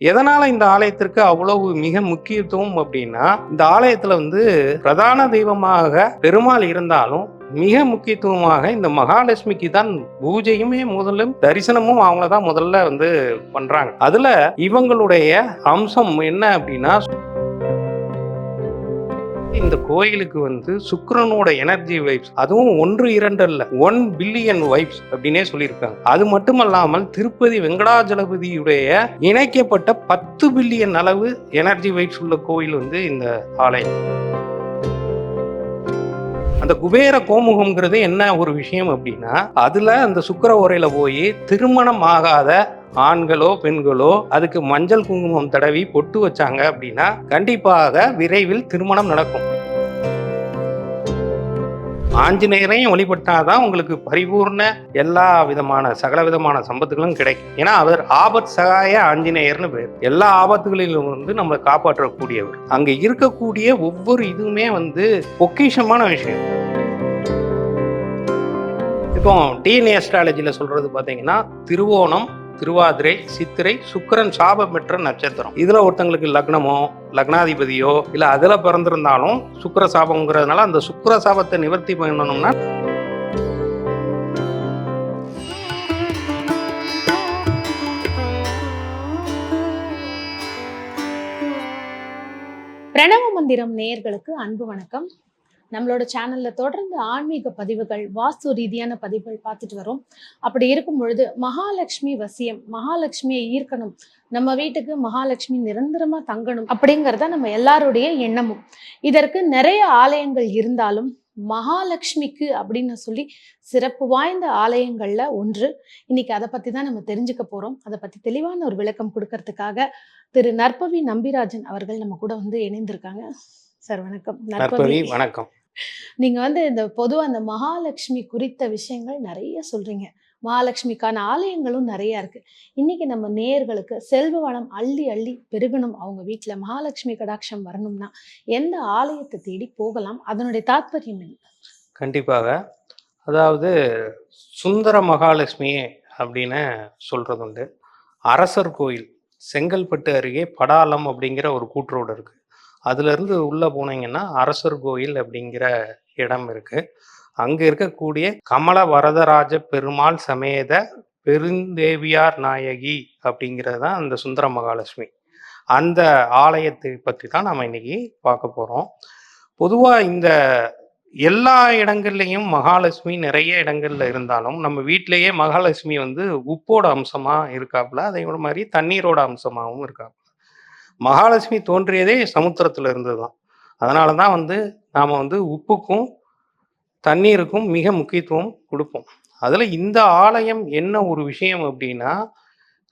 எதனால இந்த ஆலயத்திற்கு அவ்வளவு மிக முக்கியத்துவம் அப்படின்னா இந்த ஆலயத்துல வந்து பிரதான தெய்வமாக பெருமாள் இருந்தாலும் மிக முக்கியத்துவமாக இந்த மகாலட்சுமிக்கு தான் பூஜையுமே முதல்ல தரிசனமும் அவங்கள தான் முதல்ல வந்து பண்றாங்க. அதுல இவங்களுடைய அம்சம் என்ன அப்படின்னா இந்த கோயிலுக்கு வந்து சுக்கரனோட எனர்ஜி வைப்ஸ் அதுவும் ஒன்று இரண்டு அல்ல ஒன் பில்லியன் வைப்ஸ் அப்படின்னே சொல்லியிருக்காங்க. அது மட்டுமல்லாமல் திருப்பதி வெங்கடாஜலபதியுடைய இணைக்கப்பட்ட பத்து பில்லியன் அளவு எனர்ஜி வைப்ஸ் உள்ள கோயில் வந்து இந்த ஆலயம். அந்த குபேர கோமுகம்ங்கிறது என்ன ஒரு விஷயம் அப்படின்னா அதுல அந்த சுக்கர உரையில போய் திருமணம் ஆகாத ஆண்களோ பெண்களோ அதுக்கு மஞ்சள் குங்குமம் தடவி பொட்டு வச்சாங்க அப்படின்னா கண்டிப்பாக விரைவில் திருமணம் நடக்கும். ஆஞ்சநேயரையும் வழிபட்டாதான் உங்களுக்கு பரிபூர்ண எல்லா விதமான சகல விதமான சம்பத்துகளும் கிடைக்கும். ஏன்னா அவர் ஆபத் சகாய ஆஞ்சநேயர்னு பேர். எல்லா ஆபத்துகளிலும் வந்து நம்மளை காப்பாற்றக்கூடியவர். அங்க இருக்கக்கூடிய ஒவ்வொரு இதுவுமே வந்து பொக்கிஷமான விஷயம். இப்போ டிஎன்ஏ அஸ்ட்ராலஜியில் சொல்றது பார்த்தீங்கன்னா திருவோணம் திருவாதிரை சித்திரை சுக்கிரன் சாபம் பெற்ற நட்சத்திரம். இதுல ஒருத்தங்களுக்கு லக்னமோ லக்னாதிபதியோ இல்ல அதுல பிறந்திருந்தாலும் சுக்கர சாபம்ங்கிறதுனால அந்த சுக்கர சாபத்தை நிவர்த்தி பண்ணணும்னா பிரணவ மந்திரம் நேயர்களுக்கு அன்பு வணக்கம். நம்மளோட சேனல்ல தொடர்ந்து ஆன்மீக பதிவுகள் வாஸ்து ரீதியான பதிவுகள் பார்த்துட்டு வரோம். அப்படி இருக்கும் பொழுது மகாலட்சுமி வசியம் மகாலட்சுமியை ஈர்க்கணும். நம்ம வீட்டுக்கு மகாலட்சுமி நிரந்தரமா தங்கணும் அப்படிங்கறத நம்ம எல்லாருடைய எண்ணமும். இதற்கு நிறைய ஆலயங்கள் இருந்தாலும் மகாலட்சுமிக்கு அப்படின்னு சொல்லி சிறப்பு வாய்ந்த ஆலயங்கள்ல ஒன்று. இன்னைக்கு அதை பத்தி தான் நம்ம தெரிஞ்சுக்க போறோம். அதை பத்தி தெளிவான ஒரு விளக்கம் கொடுக்கறதுக்காக திரு நற்பவி நம்பிராஜன் அவர்கள் நம்ம கூட வந்து இணைந்திருக்காங்க. சார் வணக்கம். நற்பவி வணக்கம். நீங்க வந்து இந்த பொதுவா அந்த மகாலட்சுமி குறித்த விஷயங்கள் நிறைய சொல்றீங்க. மகாலட்சுமிக்கான ஆலயங்களும் நிறைய இருக்கு. இன்னைக்கு நம்ம நேயர்களுக்கு செல்வ வளம் அள்ளி அள்ளி பெருகணும் அவங்க வீட்டுல மகாலட்சுமி கடாட்சம் வரணும்னா எந்த ஆலயத்தை தேடி போகலாம்? அதனுடைய தாத்பரியம் என்ன? கண்டிப்பாக. அதாவது சுந்தர மகாலட்சுமி அப்படின்னு சொல்றது உண்டு அரசர் கோயில் செங்கல்பட்டு அருகே படாலம் அப்படிங்கிற ஒரு கூற்றோடு இருக்கு. அதுலேருந்து உள்ளே போனீங்கன்னா அரசர் கோயில் அப்படிங்கிற இடம் இருக்குது அங்கே இருக்கக்கூடிய கமல வரதராஜ பெருமாள் சமேத பெருந்தேவியார் நாயகி அப்படிங்கிறது தான் அந்த சுந்தர மகாலட்சுமி. அந்த ஆலயத்தை பற்றி தான் நம்ம இன்னைக்கு பார்க்க போகிறோம் பொதுவாக இந்த எல்லா இடங்கள்லையும் மகாலட்சுமி நிறைய இடங்கள்ல இருந்தாலும் நம்ம வீட்டிலேயே மகாலட்சுமி வந்து உப்போட அம்சமாக இருக்காப்புல அதே மாதிரி தண்ணீரோட அம்சமாகவும் இருக்காப்புல மகாலட்சுமி தோன்றியதே சமுத்திரத்தில் இருந்தது தான் அதனால தான் வந்து நாம் வந்து உப்புக்கும் தண்ணீருக்கும் மிக முக்கியத்துவம் கொடுப்போம். அதில் இந்த ஆலயம் என்ன ஒரு விஷயம் அப்படின்னா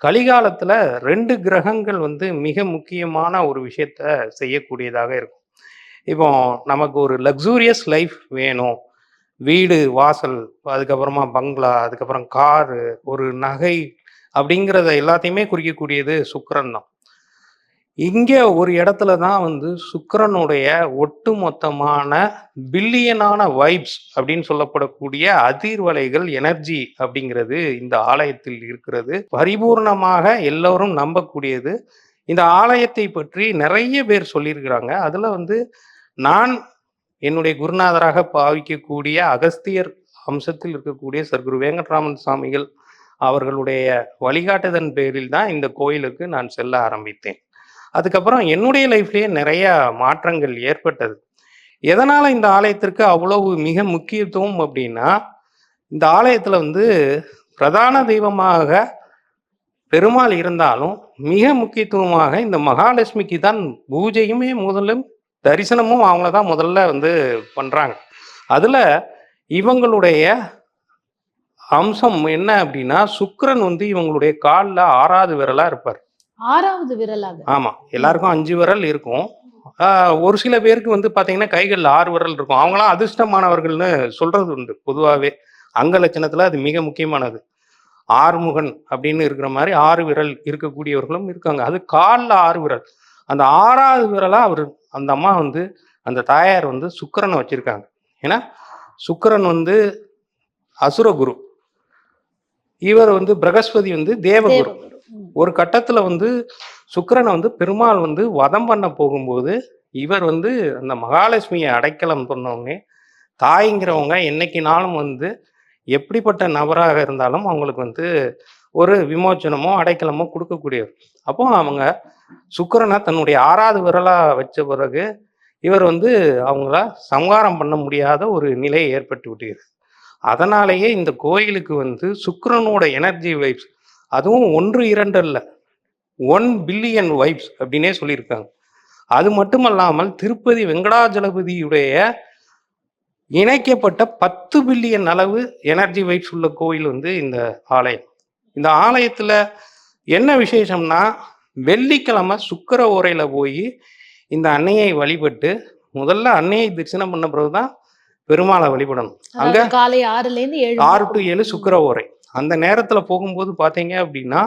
கலிகாலத்தில் ரெண்டு கிரகங்கள் வந்து மிக முக்கியமான ஒரு விஷயத்த செய்யக்கூடியதாக இருக்கும். இப்போ நமக்கு ஒரு லக்ஸூரியஸ் லைஃப் வேணும். வீடு வாசல் அதுக்கப்புறமா பங்களா அதுக்கப்புறம் காரு ஒரு நகை அப்படிங்கிறத எல்லாத்தையுமே குறிக்கக்கூடியது சுக்கரன் தான் இங்கே ஒரு இடத்துல தான் வந்து சுக்கிரனுடைய ஒட்டுமொத்தமான பில்லியனான வைப்ஸ் அப்படின்னு சொல்லப்படக்கூடிய அதிர்வலைகள் எனர்ஜி அப்படிங்கிறது இந்த ஆலயத்தில் இருக்கிறது. பரிபூர்ணமாக எல்லோரும் நம்பக்கூடியது. இந்த ஆலயத்தை பற்றி நிறைய பேர் சொல்லியிருக்கிறாங்க. அதில் வந்து நான் என்னுடைய குருநாதராக பாவிக்கக்கூடிய அகஸ்தியர் அம்சத்தில் இருக்கக்கூடிய சர்க்குரு வேங்கட்ராமன் சுவாமிகள் அவர்களுடைய வழிகாட்டுதன் பேரில் தான் இந்த கோயிலுக்கு நான் செல்ல ஆரம்பித்தேன். அதுக்கப்புறம் என்னுடைய லைஃப்லேயே நிறைய மாற்றங்கள் ஏற்பட்டது. எதனால் இந்த ஆலயத்திற்கு அவ்வளவு மிக முக்கியத்துவம் அப்படின்னா இந்த ஆலயத்தில் வந்து பிரதான தெய்வமாக பெருமாள் இருந்தாலும் மிக முக்கியத்துவமாக இந்த மகாலட்சுமிக்கு தான் பூஜையுமே முதல்ல தரிசனமும் அவங்கள தான் முதல்ல வந்து பண்ணுறாங்க அதில் இவங்களுடைய அம்சம் என்ன அப்படின்னா சுக்கரன் வந்து இவங்களுடைய காலில் ஆறாவது விரலாக இருப்பார். ஆறாவது விரலாக. ஆமா எல்லாருக்கும் அஞ்சு விரல் இருக்கும். ஒரு சில பேருக்கு வந்து பாத்தீங்கன்னா கைகள்ல ஆறு விரல் இருக்கும். அவங்களாம் அதிர்ஷ்டமானவர்கள்னு சொல்றது உண்டு பொதுவாகவே அங்க லட்சணத்துல அது மிக முக்கியமானது. ஆறுமுகன் அப்படின்னு இருக்கிற மாதிரி ஆறு விரல் இருக்கக்கூடியவர்களும் இருக்காங்க. அது காலில் ஆறு விரல். அந்த ஆறாவது விரலா அவர் அந்த அம்மா வந்து அந்த தாயார் வந்து சுக்கிரனை வச்சிருக்காங்க. ஏன்னா சுக்கிரன் வந்து அசுரகுரு. இவர் வந்து பிரகஸ்பதி வந்து தேவகுரு. ஒரு கட்டத்துல வந்து சுக்கரனை வந்து பெருமாள் வந்து வதம் பண்ண போகும்போது இவர் வந்து அந்த மகாலட்சுமியை அடைக்கலம் பண்ணவங்க தாய்ங்கிறவங்க என்னைக்குனாலும் வந்து எப்படிப்பட்ட நபராக இருந்தாலும் அவங்களுக்கு வந்து ஒரு விமோச்சனமோ அடைக்கலமோ கொடுக்கக்கூடியவர். அப்போ அவங்க சுக்கரனை தன்னுடைய ஆறாவது விரலா வச்ச பிறகு இவர் வந்து அவங்கள சம்ஹாரம் பண்ண முடியாத ஒரு நிலை ஏற்பட்டு விட்டுகிறது அதனாலேயே இந்த கோயிலுக்கு வந்து சுக்கரனோட எனர்ஜி வைப்ஸ் அதுவும் ஒன்று இரண்டு அல்ல ஒன் பில்லியன் வைப்ஸ் அப்படின்னே சொல்லியிருக்காங்க. அது மட்டுமல்லாமல் திருப்பதி வெங்கடாஜலபதியுடைய இணைக்கப்பட்ட பத்து பில்லியன் அளவு எனர்ஜி வைப்ஸ் உள்ள கோயில் வந்து இந்த ஆலயம். இந்த ஆலயத்துல என்ன விசேஷம்னா வெள்ளிக்கிழமை சுக்கிர ஓரையில போய் இந்த அன்னையை வழிபட்டு முதல்ல அன்னையை தரிசனம் பண்ண பிறகுதான் பெருமாளை வழிபடணும். அங்க காலை ஆறுல இருந்து ஆறு டு ஏழு சுக்கிர ஓரை. அந்த நேரத்தில் போகும்போது பார்த்தீங்க அப்படின்னா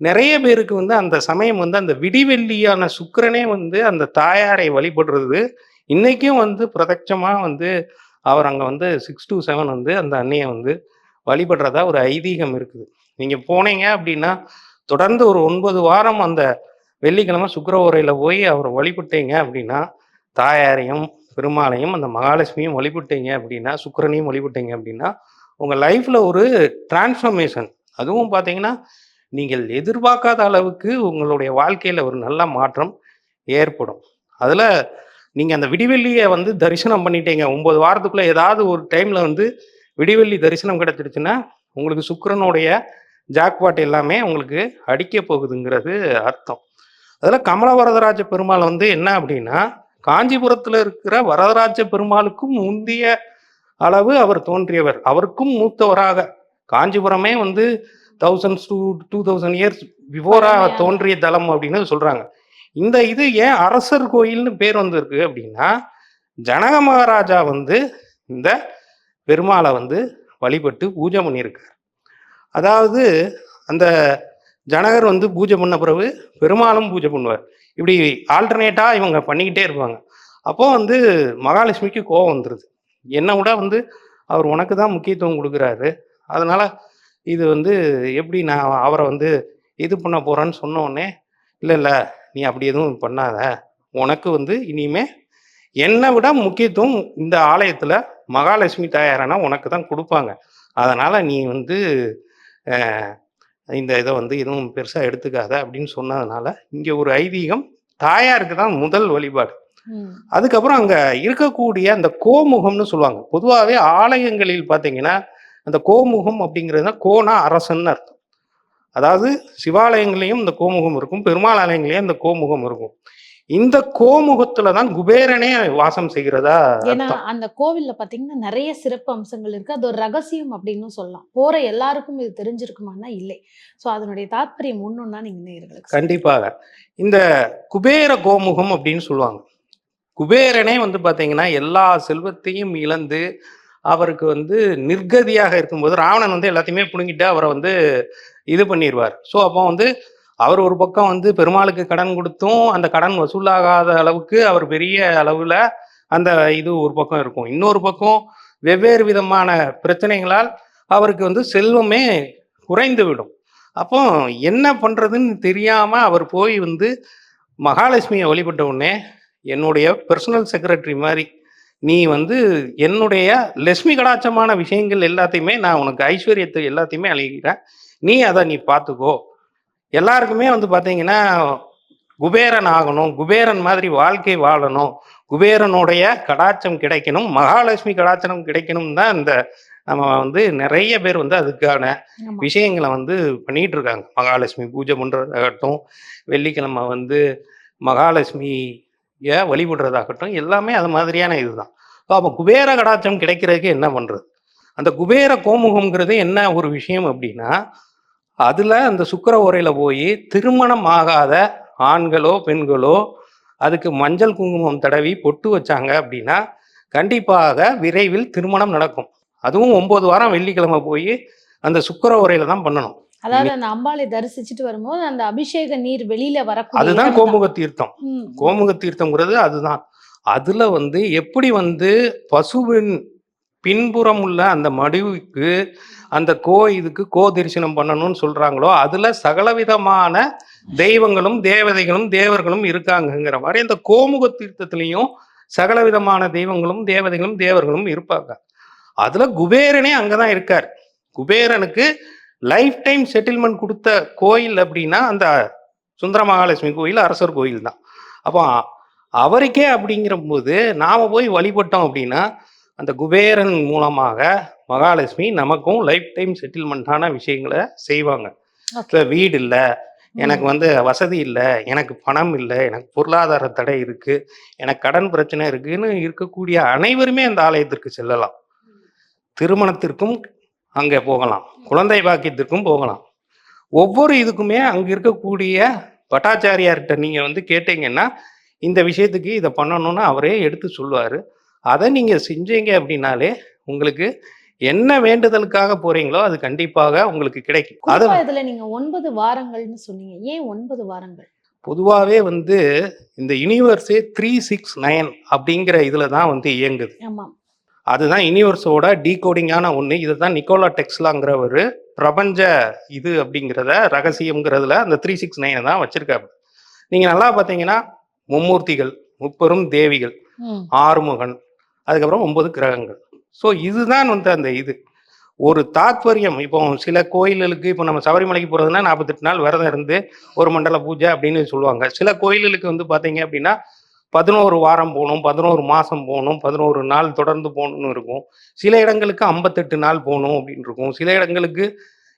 நிறைய பேருக்கு வந்து அந்த சமயம் வந்து அந்த விடிவெள்ளியான சுக்கரனே வந்து அந்த தாயாரை வழிபடுறது இன்றைக்கும் வந்து பிரதட்சமாக வந்து அவர் அங்கே வந்து சிக்ஸ் டு செவன் வந்து அந்த அன்னையை வந்து வழிபடுறதா ஒரு ஐதீகம் இருக்குது. நீங்கள் போனீங்க அப்படின்னா தொடர்ந்து ஒரு ஒன்பது வாரம் அந்த வெள்ளிக்கிழமை சுக்கர உரையில் போய் அவரை வழிபட்டீங்க அப்படின்னா தாயாரையும் பெருமாளையும் அந்த மகாலட்சுமியும் வழிபட்டீங்க அப்படின்னா சுக்கரனையும் வழிபட்டீங்க அப்படின்னா உங்கள் லைஃப்பில் ஒரு டிரான்ஸ்ஃபர்மேஷன் அதுவும் பார்த்தீங்கன்னா நீங்கள் எதிர்பார்க்காத அளவுக்கு உங்களுடைய வாழ்க்கையில் ஒரு நல்ல மாற்றம் ஏற்படும். அதில் நீங்கள் அந்த விடிவெள்ளியை வந்து தரிசனம் பண்ணிட்டீங்க. ஒம்பது வாரத்துக்குள்ளே ஏதாவது ஒரு டைமில் வந்து விடிவெள்ளி தரிசனம் கிடச்சிடுச்சுன்னா உங்களுக்கு சுக்கரனுடைய ஜாக்பாட் எல்லாமே உங்களுக்கு அடிக்க போகுதுங்கிறது அர்த்தம். அதில் கமல வரதராஜ பெருமாள் வந்து என்ன அப்படின்னா காஞ்சிபுரத்தில் இருக்கிற வரதராஜ பெருமாளுக்கும் முந்திய அளவு அவர் தோன்றியவர். அவருக்கும் மூத்தவராக. காஞ்சிபுரமே வந்து thousands two two thousand years பிஃபோரா. தோன்றிய தலம் அப்படின்னு சொல்றாங்க. இந்த இது ஏன் அரசர் கோயில்னு பேர் வந்திருக்கு அப்படின்னா ஜனக மகாராஜா வந்து இந்த பெருமாளை வந்து வழிபட்டு பூஜை பண்ணியிருக்கார். அதாவது அந்த ஜனகர் வந்து பூஜை பண்ண பிறகு பெருமாளும் பூஜை பண்ணுவார். இப்படி ஆல்டர்னேட்டா இவங்க பண்ணிக்கிட்டே இருப்பாங்க. அப்போ வந்து மகாலட்சுமிக்கு கோபம் வந்துடுது என்னை விட வந்து அவர் உனக்கு தான் முக்கியத்துவம் கொடுக்குறாரு. அதனால் இது வந்து எப்படி நான் அவரை வந்து இது பண்ண போகிறேன்னு சொன்னோடனே இல்லை இல்லை நீ அப்படி எதுவும் பண்ணாத. உனக்கு வந்து இனிமே என்னை விட முக்கியத்துவம் இந்த ஆலயத்தில் மகாலட்சுமி தாயாரனா உனக்கு தான் கொடுப்பாங்க. அதனால் நீ வந்து இந்த இதை வந்து எதுவும் பெருசாக எடுத்துக்காத அப்படின்னு சொன்னதுனால இங்கே ஒரு ஐதீகம் தாயாருக்கு தான் முதல் வழிபாடு. அதுக்கப்புறம் அங்க இருக்கக்கூடிய அந்த கோமுகம்னு சொல்லுவாங்க. பொதுவாகவே ஆலயங்களில் பார்த்தீங்கன்னா அந்த கோமுகம் அப்படிங்கிறது கோனா அரசன்னு அர்த்தம். அதாவது சிவாலயங்களையும் இந்த கோமுகம் இருக்கும் பெருமாள் ஆலயங்களையும் இந்த கோமுகம் இருக்கும். இந்த கோமுகத்துல தான் குபேரனே வாசம் செய்கிறதா ஏன்னா அந்த கோவில்ல பாத்தீங்கன்னா நிறைய சிறப்பு அம்சங்கள் இருக்கு. அது ஒரு ரகசியம் அப்படின்னு சொல்லலாம். போற எல்லாருக்கும் இது தெரிஞ்சிருக்குமானா இல்லை. சோ அதனுடைய தாத்பரியம் ஒண்ணுன்னா நீங்க நேயர்களுக்கு சொல்லுங்க. கண்டிப்பாக. இந்த குபேர கோமுகம் அப்படின்னு சொல்லுவாங்க. குபேரனே வந்து பார்த்தீங்கன்னா எல்லா செல்வத்தையும் இழந்து அவருக்கு வந்து நிர்கதியாக இருக்கும்போது ராவணன் வந்து எல்லாத்தையுமே புடுங்கிட்டு அவரை வந்து இது பண்ணிடுவார் ஸோ அப்போ வந்து அவர் ஒரு பக்கம் வந்து பெருமாளுக்கு கடன் கொடுத்தும் அந்த கடன் வசூலாகாத அளவுக்கு அவர் பெரிய அளவில் அந்த இது ஒரு பக்கம் இருக்கும். இன்னொரு பக்கம் வெவ்வேறு விதமான பிரச்சனைகளால் அவருக்கு வந்து செல்வமே குறைந்து விடும் அப்போ என்ன பண்ணுறதுன்னு தெரியாமல் அவர் போய் வந்து மகாலட்சுமியை வழிபட்ட உடனே என்னுடைய பர்சனல் செக்ரட்டரி மாதிரி நீ வந்து என்னுடைய லட்சுமி கடாச்சமான விஷயங்கள் எல்லாத்தையுமே நான் உனக்கு ஐஸ்வர்யத்தை எல்லாத்தையுமே அழிக்கிறேன் நீ அதை நீ பார்த்துக்கோ. எல்லாருக்குமே வந்து பார்த்தீங்கன்னா குபேரன் ஆகணும் குபேரன் மாதிரி வாழ்க்கை வாழணும் குபேரனுடைய கடாட்சம் கிடைக்கணும் மகாலட்சுமி கடாட்சம் கிடைக்கணும் தான் இந்த நம்ம வந்து நிறைய பேர் வந்து அதுக்கான. விஷயங்களை வந்து பண்ணிட்டு இருக்காங்க. மகாலட்சுமி பூஜை பண்றதாகட்டும் வெள்ளிக்கிழமை வந்து மகாலட்சுமியை வழிபடுறதாகட்டும் எல்லாமே அது மாதிரியான இதுதான். ஸோ அப்போ குபேர கடாட்சம் கிடைக்கிறதுக்கு என்ன பண்ணுறது அந்த குபேர கோமுகம்ங்கிறது என்ன ஒரு விஷயம் அப்படின்னா அதில் அந்த சுக்கர உரையில் போய் திருமணம் ஆகாத ஆண்களோ பெண்களோ அதுக்கு மஞ்சள் குங்குமம் தடவி பொட்டு வச்சாங்க அப்படின்னா கண்டிப்பாக விரைவில் திருமணம் நடக்கும். அதுவும் ஒம்பது வாரம் வெள்ளிக்கிழமை போய் அந்த சுக்கர உரையில தான் பண்ணணும். அதாவது அந்த அம்பாளை தரிசிச்சுட்டு வரும்போது அந்த அபிஷேக நீர் வெளியில வரக்கூடிய அதுதான். கோமுக தீர்த்தம். கோமுக தீர்த்தம்ங்கிறது அதுதான் அதுல வந்து எப்படி வந்து பசுவின் பின்புறம் உள்ள அந்த மடுவுக்கு அந்த கோ இதுக்கு கோ தரிசனம் பண்ணணும்னு சொல்றாங்களோ அதுல சகலவிதமான தெய்வங்களும் தேவதைகளும் தேவர்களும் இருக்காங்கங்கிற மாதிரி இந்த கோமுக தீர்த்தத்திலையும் சகல விதமான தெய்வங்களும் தேவதைகளும் தேவர்களும் இருப்பாங்க அதுல குபேரனே அங்கதான் இருக்கார் குபேரனுக்கு லைஃப் டைம் செட்டில்மெண்ட் கொடுத்த கோயில் அப்படின்னா அந்த சுந்தர மகாலட்சுமி கோயில் அரசர் கோயில் தான். அப்போ அவருக்கே அப்படிங்கிற போது நாம போய் வழிபட்டோம் அப்படின்னா அந்த குபேரன் மூலமாக மகாலட்சுமி நமக்கும் லைஃப் டைம் செட்டில்மெண்ட்டான விஷயங்களை செய்வாங்க. வீடு இல்லை எனக்கு வந்து வசதி இல்லை எனக்கு பணம் இல்லை எனக்கு பொருளாதார தடை இருக்கு எனக்கு கடன் பிரச்சனை இருக்குன்னு இருக்கக்கூடிய அனைவருமே அந்த ஆலயத்திற்கு செல்லலாம். திருமணத்திற்கும் அங்கே போகலாம். குழந்தை பாக்கியத்திற்கும் போகலாம். ஒவ்வொரு இதுக்குமே அங்கே இருக்கக்கூடிய பட்டாச்சாரியார்கிட்ட நீங்கள் வந்து கேட்டீங்கன்னா இந்த விஷயத்துக்கு இதை பண்ணணும்னு அவரே எடுத்து சொல்லுவார். அதை நீங்கள் செஞ்சீங்க அப்படின்னாலே உங்களுக்கு என்ன வேண்டுதலுக்காக போறீங்களோ அது கண்டிப்பாக உங்களுக்கு கிடைக்கும். அது இதுல நீங்க ஒன்பது வாரங்கள்னு சொன்னீங்க. ஏன் ஒன்பது வாரங்கள்? பொதுவாகவே வந்து இந்த யூனிவர்ஸே த்ரீ சிக்ஸ் நைன் அப்படிங்கிற இதில் தான் வந்து இயங்குது. ஆமா அதுதான் யூனிவர்ஸோட டீகோடிங்கான ஒன்று இதை தான் நிக்கோலா டெக்ஸ்லாங்கிறவர். பிரபஞ்ச இது அப்படிங்கிறத ரகசியம்ங்கிறதுல அந்த த்ரீ சிக்ஸ் நைனை தான் வச்சிருக்காரு. நீங்கள் நல்லா பார்த்தீங்கன்னா மும்மூர்த்திகள் முப்பெரும் தேவிகள் ஆறுமுகன் அதுக்கப்புறம் ஒன்பது கிரகங்கள். ஸோ இதுதான் வந்து அந்த இது. ஒரு தாத்பரியம். இப்போ சில கோயில்களுக்கு இப்போ நம்ம சபரிமலைக்கு போகிறதுனா நாற்பத்தெட்டு நாள் விரதம் இருந்து ஒரு மண்டல பூஜை அப்படின்னு சொல்லுவாங்க. சில கோயில்களுக்கு வந்து பார்த்தீங்க அப்படின்னா பதினோரு வாரம் போகணும் பதினோரு மாதம் போகணும் பதினோரு நாள் தொடர்ந்து போகணும்னு இருக்கும். சில இடங்களுக்கு ஐம்பத்தெட்டு நாள் போகணும் அப்படின்னு இருக்கும். சில இடங்களுக்கு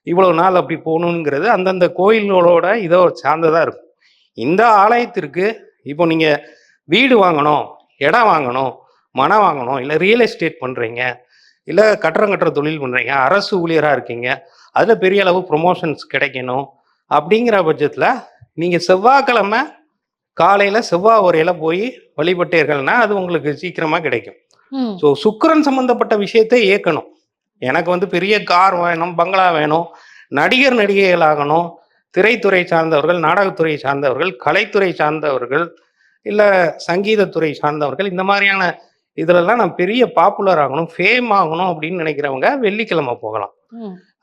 இவ்வளோ நாள் அப்படி போகணுங்கிறது அந்தந்த கோயில்களோட இதோ சார்ந்ததாக இருக்கும். இந்த ஆலயத்திற்கு இப்போ நீங்கள் வீடு வாங்கணும் இடம் வாங்கணும் மனம் வாங்கணும் இல்லை ரியல் எஸ்டேட் பண்ணுறீங்க இல்லை கட்டடம் கட்டுற தொழில் பண்ணுறீங்க அரசு ஊழியராக இருக்கீங்க அதில் பெரிய அளவு ப்ரொமோஷன்ஸ் கிடைக்கணும் அப்படிங்கிற பட்சத்தில் நீங்கள் செவ்வாய்க்கிழமை காலையில் செவ்வாய் உரையில் போய் வழிபட்டீர்கள்னா அது உங்களுக்கு சீக்கிரமாக கிடைக்கும். ஸோ சுக்கிரன் சம்பந்தப்பட்ட விஷயத்தை இயக்கணும். எனக்கு வந்து பெரிய கார் வேணும் பங்களா வேணும் நடிகர் நடிகைகள் ஆகணும் திரைத்துறை சார்ந்தவர்கள் நாடகத்துறை சார்ந்தவர்கள் கலைத்துறை சார்ந்தவர்கள் இல்லை சங்கீதத்துறை சார்ந்தவர்கள் இந்த மாதிரியான இதுலலாம் நான் பெரிய பாப்புலர் ஆகணும் ஃபேம் ஆகணும் அப்படின்னு நினைக்கிறவங்க வெள்ளிக்கிழமை போகலாம்.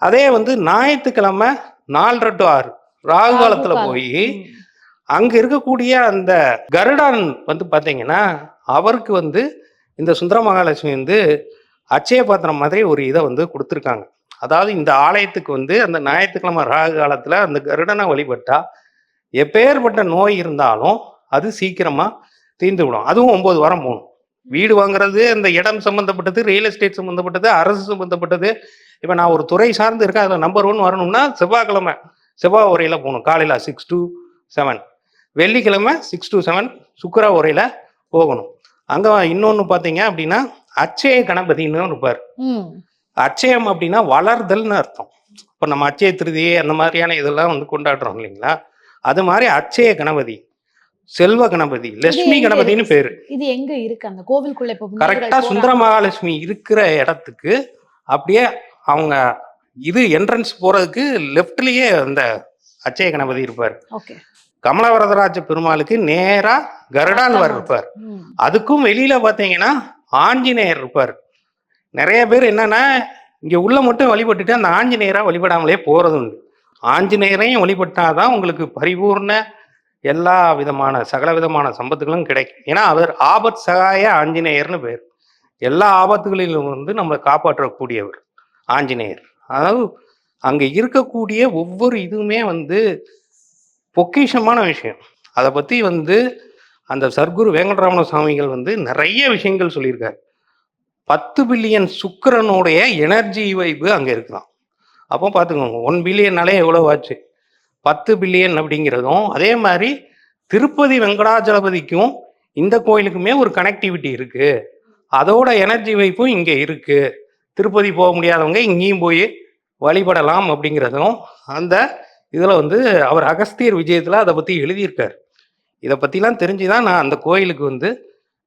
அதே வந்து ஞாயிற்றுக்கிழமை நாலரை டு ஆறு ராகு காலத்துல. போய் அங்க இருக்கக்கூடிய அந்த கருடான் வந்து பாத்தீங்கன்னா அவருக்கு வந்து இந்த சுந்தர மகாலட்சுமி வந்து அச்சய பாத்திரம் மாதிரி ஒரு இதை வந்து கொடுத்துருக்காங்க. அதாவது இந்த ஆலயத்துக்கு வந்து அந்த ஞாயிற்றுக்கிழமை ராகு காலத்துல அந்த கருடனை வழிபட்டா எப்பேற்பட்ட நோய் இருந்தாலும் அது சீக்கிரமா தீர்ந்து விடும் அதுவும் ஒன்பது வாரம் போகணும். வீடு வாங்குறது அந்த இடம் சம்பந்தப்பட்டது ரியல் எஸ்டேட் சம்பந்தப்பட்டது அரசு சம்பந்தப்பட்டது. இப்போ நான் ஒரு துறை சார்ந்து இருக்கேன் அதில் நம்பர் ஒன் வரணும்னா செவ்வாய்க்கிழமை செவ்வாய் உரையில் போகணும். காலையில் சிக்ஸ் டு செவன் வெள்ளிக்கிழமை சிக்ஸ் டு செவன் சுக்கர உரையில் போகணும். அங்கே இன்னொன்று பார்த்தீங்க அப்படின்னா அச்சய கணபதினு இருப்பார். அச்சயம் அப்படின்னா வளர்தல்னு அர்த்தம். இப்போ நம்ம அச்சய திருதியை அந்த மாதிரியான இதெல்லாம் வந்து கொண்டாடுறோம் இல்லைங்களா? அது மாதிரி அச்சய கணபதி செல்வ கணபதி லட்சுமி இருக்கு? பேரு. இது எங்க இருக்கு? அந்த கோவிலுக்குள்ள கரெக்டா. சுந்தர மகாலட்சுமி இருக்கிற இடத்துக்கு அப்படியே அவங்க இது என்ட்ரன்ஸ் போறதுக்கு லெஃப்ட்லயே அந்த அச்சய கணபதி இருப்பார். ஓகே கமலவரதராஜ பெருமாளுக்கு நேரா கருடாழ்வார் இருப்பார் அதுக்கும் வெளியில பாத்தீங்கன்னா ஆஞ்சநேயர் இருப்பார். நிறைய பேர் என்னன்னா இங்க உள்ள மட்டும் வழிபட்டுட்டு அந்த ஆஞ்சநேயரா வழிபடாமலே போறது உண்டு. ஆஞ்சநேயரையும் வழிபட்டாதான் உங்களுக்கு பரிபூர்ண எல்லா விதமான சகல விதமான சம்பத்துகளும் கிடைக்கும். ஏன்னா அவர் ஆபத் சகாய ஆஞ்சநேயர்னு பேர். எல்லா ஆபத்துகளிலும் வந்து நம்மளை காப்பாற்றக்கூடியவர் ஆஞ்சநேயர். அதாவது அங்க இருக்கக்கூடிய ஒவ்வொரு இதுவுமே வந்து பொக்கிஷமான விஷயம். அதை பற்றி வந்து அந்த சர்க்குரு வேங்கடராமண சுவாமிகள் வந்து நிறைய விஷயங்கள் சொல்லியிருக்காரு. பத்து பில்லியன் சுக்கரனுடைய எனர்ஜி வைப்பு அங்கே இருக்குதான். அப்போ பார்த்துக்கோங்க ஒன் பில்லியன்னாலே எவ்வளோ ஆச்சு? பத்து பில்லியன் அப்படிங்கிறதும் அதே மாதிரி திருப்பதி வெங்கடாச்சலபதிக்கும் இந்த கோயிலுக்குமே ஒரு கனெக்டிவிட்டி இருக்குது அதோட எனர்ஜி வைப்பும் இங்கே இருக்குது திருப்பதி போக முடியாதவங்க இங்கேயும் போய் வழிபடலாம் அப்படிங்கிறதும் அந்த இதில் வந்து அவர் அகஸ்தியர் விஜயத்தில் அதை பற்றி எழுதியிருக்கார். இதை பற்றிலாம் தெரிஞ்சு தான் நான் அந்த கோயிலுக்கு வந்து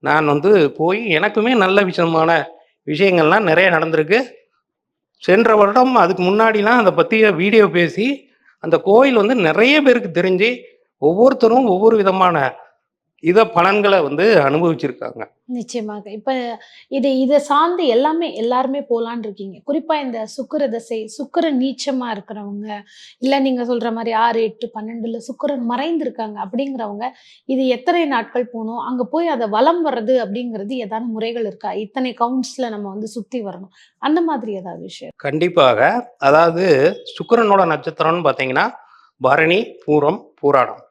நான் வந்து போய் எனக்குமே நல்ல விஷயமான விஷயங்கள்லாம் நிறைய நடந்திருக்கு. சென்ற வருடம் அதுக்கு முன்னாடிலாம் அதை பற்றிய வீடியோ பேசி அந்த கோயில் வந்து நிறைய பேருக்கு தெரிஞ்சு ஒவ்வொருத்தரும் ஒவ்வொரு விதமான இத பலன்களை வந்து அனுபவிச்சிருக்காங்க. நிச்சயமாக. இப்ப இது இதை சார்ந்து எல்லாமே எல்லாருமே போலான்னு இருக்கீங்க. குறிப்பா இந்த சுக்கிர தசை சுக்கிரன் நீச்சமா இருக்கிறவங்க இல்ல நீங்க சொல்ற மாதிரி ஆறு எட்டு பன்னெண்டுல சுக்கிரன் மறைந்திருக்காங்க அப்படிங்கிறவங்க இது எத்தனை நாட்கள் போகணும்? அங்க போய் அதை வலம் வர்றது அப்படிங்கிறது ஏதாவது முறைகள் இருக்கா? இத்தனை கவுண்ட்ஸ்ல நம்ம வந்து சுத்தி வரணும். அந்த மாதிரி ஏதாவது விஷயம்? கண்டிப்பாக. அதாவது சுக்கிரனோட நட்சத்திரம்னு பார்த்தீங்கன்னா பரணி பூரம் பூராடம்.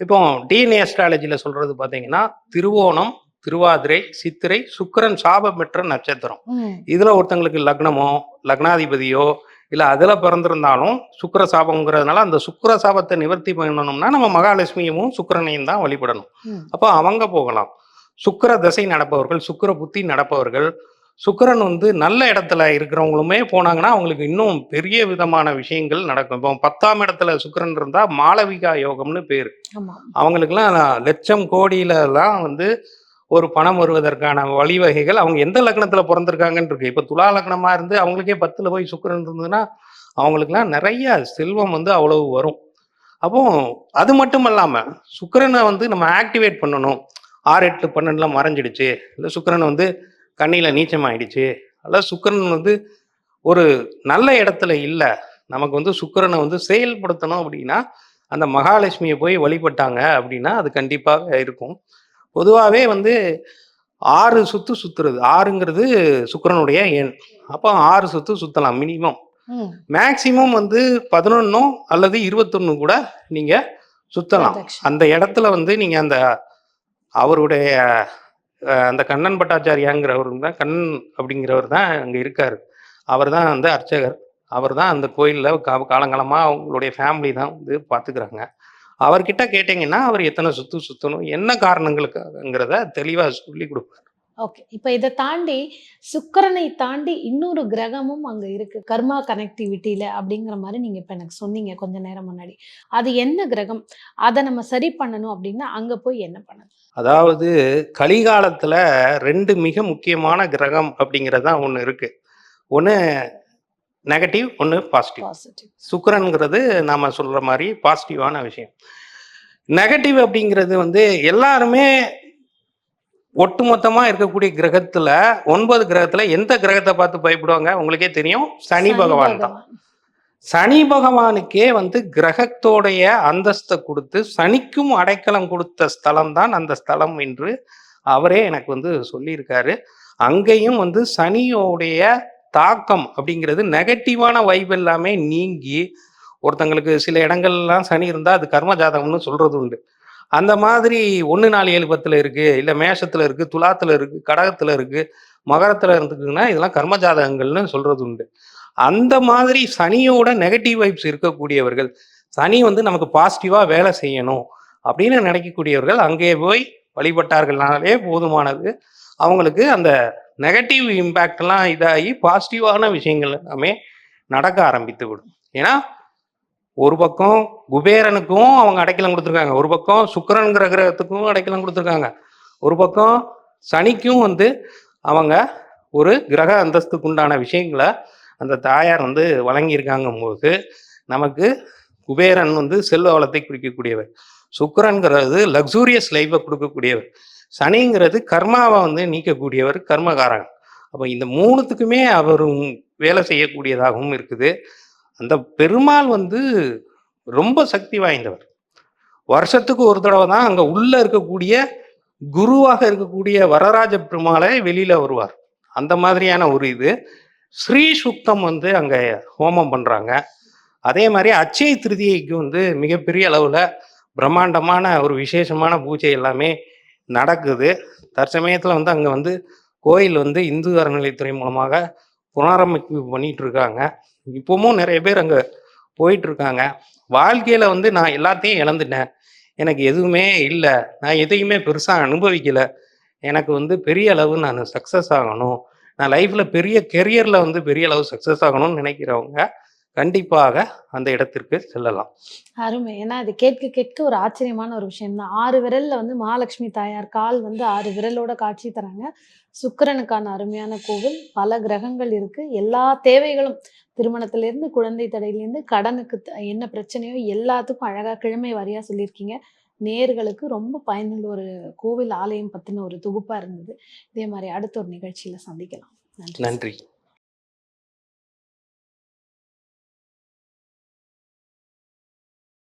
இப்போ டிஎன்ஏ அஸ்ட்ராலஜியில் சொல்றது பார்த்தீங்கன்னா திருவோணம் திருவாதிரை சித்திரை சுக்கிரன் சாபம் பெற்ற நட்சத்திரம் இதுல ஒருத்தங்களுக்கு லக்னமோ லக்னாதிபதியோ இல்ல அதுல பிறந்திருந்தாலும் சுக்கிர சாபம்ங்கிறதுனால அந்த சுக்கிர சாபத்தை நிவர்த்தி பண்ணணும்னா நம்ம மகாலட்சுமியும் சுக்கிரனையும் தான் வழிபடணும். அப்போ அவங்க போகலாம். சுக்கிர தசை நடப்பவர்கள் சுக்கிர புத்தி நடப்பவர்கள் சுக்கிரன் வந்து நல்ல இடத்துல இருக்கிறவங்களுமே போனாங்கன்னா அவங்களுக்கு இன்னும் பெரிய விதமான விஷயங்கள் நடக்கும். இப்போ பத்தாம் இடத்துல சுக்கிரன் இருந்தா மாளவிகா யோகம்னு பேர். அவங்களுக்குலாம் லட்சம் கோடியிலலாம் வந்து ஒரு பணம் வருவதற்கான வழிவகைகள் அவங்க எந்த லக்னத்துல பிறந்திருக்காங்கன்னு இருக்கு. இப்போ துலா லக்னமா இருந்து அவங்களுக்கே பத்துல போய் சுக்கிரன் இருந்ததுன்னா அவங்களுக்குலாம் நிறைய செல்வம் வந்து அவ்வளவு வரும். அப்போ அது மட்டும் இல்லாம சுக்கிரனை வந்து நம்ம ஆக்டிவேட் பண்ணணும். ஆறு எட்டு பன்னெண்டுல மறைஞ்சிடுச்சு. இல்லை சுக்கிரன் வந்து கண்ணியில நீச்சம் ஆயிடுச்சு அல்ல சுக்கிரன் வந்து ஒரு நல்ல இடத்துல இல்லை. நமக்கு வந்து சுக்கிரனை வந்து செயல்படுத்தணும் அப்படின்னா அந்த மகாலட்சுமியை போய் வழிபட்டாங்க அப்படின்னா அது கண்டிப்பாக இருக்கும். பொதுவாகவே வந்து ஆறு சுத்து சுத்துறது. ஆறுங்கிறது சுக்கிரனுடைய எண். அப்போ ஆறு சுத்து சுத்தலாம் மினிமம் மேக்சிமம் வந்து பதினொன்னோ அல்லது இருபத்தொன்னு கூட நீங்க சுத்தலாம். அந்த இடத்துல வந்து நீங்க அந்த அவருடைய அந்த கண்ணன் பட்டாச்சாரியாங்கிறவர் தான் கண்ணன் அப்படிங்கிறவர் தான் அங்கே இருக்கார். அவர் தான் வந்து அர்ச்சகர். அவர் தான் அந்த கோயிலில் கா காலங்காலமாக அவங்களுடைய ஃபேமிலி தான் வந்து பார்த்துக்கிறாங்க அவர்கிட்ட கேட்டிங்கன்னா அவர் எத்தனை சுத்து சுத்தணும் என்ன காரணங்களுக்காகங்கிறத தெளிவாக சொல்லி கொடுப்பார். ஓகே இப்ப இதை தாண்டி சுக்கிரனை தாண்டி இன்னொரு கிரகமும் அங்க இருக்கு. கர்மா கனெக்டிவிட்டியில அப்படிங்கிற மாதிரி நீங்க இப்ப எனக்கு சொன்னீங்க கொஞ்ச நேரம் முன்னாடி. அது என்ன கிரகம்? அதை நம்ம சரி பண்ணணும் அப்படின்னா அங்க போய் என்ன பண்ணணும்? அதாவது கலிகாலத்துல ரெண்டு மிக முக்கியமான கிரகம் அப்படிங்கிறது தான் ஒன்று இருக்கு. ஒன்று நெகட்டிவ் ஒன்று பாசிட்டிவ் பாசிட்டிவ் சுக்கிரன்ங்கிறது நாம சொல்ற மாதிரி பாசிட்டிவான விஷயம். நெகட்டிவ் அப்படிங்கிறது வந்து எல்லாருமே ஒட்டுமொத்தமா இருக்கக்கூடிய கிரகத்துல ஒன்பது கிரகத்துல எந்த கிரகத்தை பார்த்து பயப்படுவாங்க? உங்களுக்கே தெரியும். சனி பகவான் தான். சனி பகவானுக்கே வந்து கிரகத்தோடைய அந்தஸ்தை கொடுத்து சனிக்கும் அடைக்கலம் கொடுத்த ஸ்தலம் தான் அந்த ஸ்தலம் என்று அவரே எனக்கு வந்து சொல்லியிருக்காரு. அங்கேயும் வந்து சனியோடைய தாக்கம் அப்படிங்கிறது நெகட்டிவான வைப் எல்லாமே நீங்கி ஒருத்தங்களுக்கு சில இடங்கள்லாம் சனி இருந்தால் அது கர்ம ஜாதகம்னு சொல்றது உண்டு. அந்த மாதிரி ஒன்று நாலு ஏழு பத்தில் இல்லை மேஷத்தில் இருக்குது துலாத்தில் இருக்குது கடகத்தில் இருக்குது மகரத்தில் இருந்துக்குன்னா இதெல்லாம் கர்ம ஜாதகங்கள்னு உண்டு. அந்த மாதிரி சனியோட நெகட்டிவ் வைப்ஸ் இருக்கக்கூடியவர்கள் சனி வந்து நமக்கு பாசிட்டிவாக வேலை செய்யணும் அப்படின்னு நினைக்கக்கூடியவர்கள் அங்கே போய் வழிபட்டார்கள்னாலே போதுமானது. அவங்களுக்கு அந்த நெகட்டிவ் இம்பேக்ட்லாம் இதாகி பாசிட்டிவான விஷயங்கள் எல்லாமே நடக்க ஆரம்பித்து விடும். ஏன்னா ஒரு பக்கம் குபேரனுக்கும் அவங்க அடைக்கலம் கொடுத்துருக்காங்க. ஒரு பக்கம் சுக்கிரன்கிற கிரகத்துக்கும் அடைக்கலம் கொடுத்துருக்காங்க. ஒரு பக்கம் சனிக்கும் வந்து அவங்க ஒரு கிரக அந்தஸ்துக்கு உண்டான விஷயங்களை அந்த தாயார் வந்து வழங்கியிருக்காங்கும் போது நமக்கு குபேரன் வந்து செல்வ வளத்தை குறிக்கக்கூடியவர். சுக்கரன்கிறது லக்ஸூரியஸ் லைஃபை கொடுக்கக்கூடியவர். சனிங்கிறது கர்மாவை வந்து நீக்கக்கூடியவர் கர்மகாரன் அப்போ இந்த மூணுத்துக்குமே அவர் வேலை செய்யக்கூடியதாகவும் இருக்குது. அந்த பெருமாள் வந்து ரொம்ப சக்தி வாய்ந்தவர். வருஷத்துக்கு ஒரு தடவை தான் அங்கே உள்ளே இருக்கக்கூடிய குருவாக இருக்கக்கூடிய வரராஜ பெருமாளை வெளியில் வருவார். அந்த மாதிரியான ஒரு இது. ஸ்ரீ சுக்தம் வந்து அங்கே ஹோமம் பண்ணுறாங்க அதே மாதிரி அச்சய திருதியைக்கு வந்து மிகப்பெரிய அளவில் பிரம்மாண்டமான ஒரு விசேஷமான பூஜை எல்லாமே நடக்குது. தற்சமயத்தில் வந்து அங்கே வந்து கோயில் வந்து இந்து அறநிலைத்துறை மூலமாக புனரமைப்பு பண்ணிகிட்டு இருக்காங்க. இப்பவும் நிறைய பேர் அங்க போயிட்டு இருக்காங்க வாழ்க்கையில வந்து நான் எல்லாத்தையும் இழந்துட்டேன். எனக்கு எதுவுமே இல்லை. நான் எதையுமே பெருசா அனுபவிக்கல. எனக்கு வந்து பெரிய அளவு நான் சக்சஸ் ஆகணும். நான் லைஃப்ல பெரிய கெரியர்ல வந்து பெரிய அளவு சக்சஸ் ஆகணும்னு நினைக்கிறவங்க கண்டிப்பாக அந்த இடத்திற்கு செல்லலாம். அருமை. ஏன்னா அது கேட்க கேட்க ஒரு ஆச்சரியமான ஒரு விஷயம் தான் ஆறு விரல்ல வந்து மகாலட்சுமி தாயார் கால் வந்து ஆறு விரலோட காட்சி தராங்க. சுக்கிரனுக்கான அருமையான கோவில். பல கிரகங்கள் இருக்கு. எல்லா தேவைகளும் திருமணத்திலிருந்து குழந்தை தடையிலேருந்து கடனுக்கு த- என்ன பிரச்சனையோ எல்லாத்துக்கும் அழகாக கிழமை வாரியா சொல்லியிருக்கீங்க. நேர்களுக்கு ரொம்ப பயனுள்ள ஒரு கோவில் ஆலயம் பற்றின ஒரு தொகுப்பாக இருந்தது. இதே மாதிரி அடுத்த ஒரு நிகழ்ச்சியில் சந்திக்கலாம். நன்றி. நன்றி.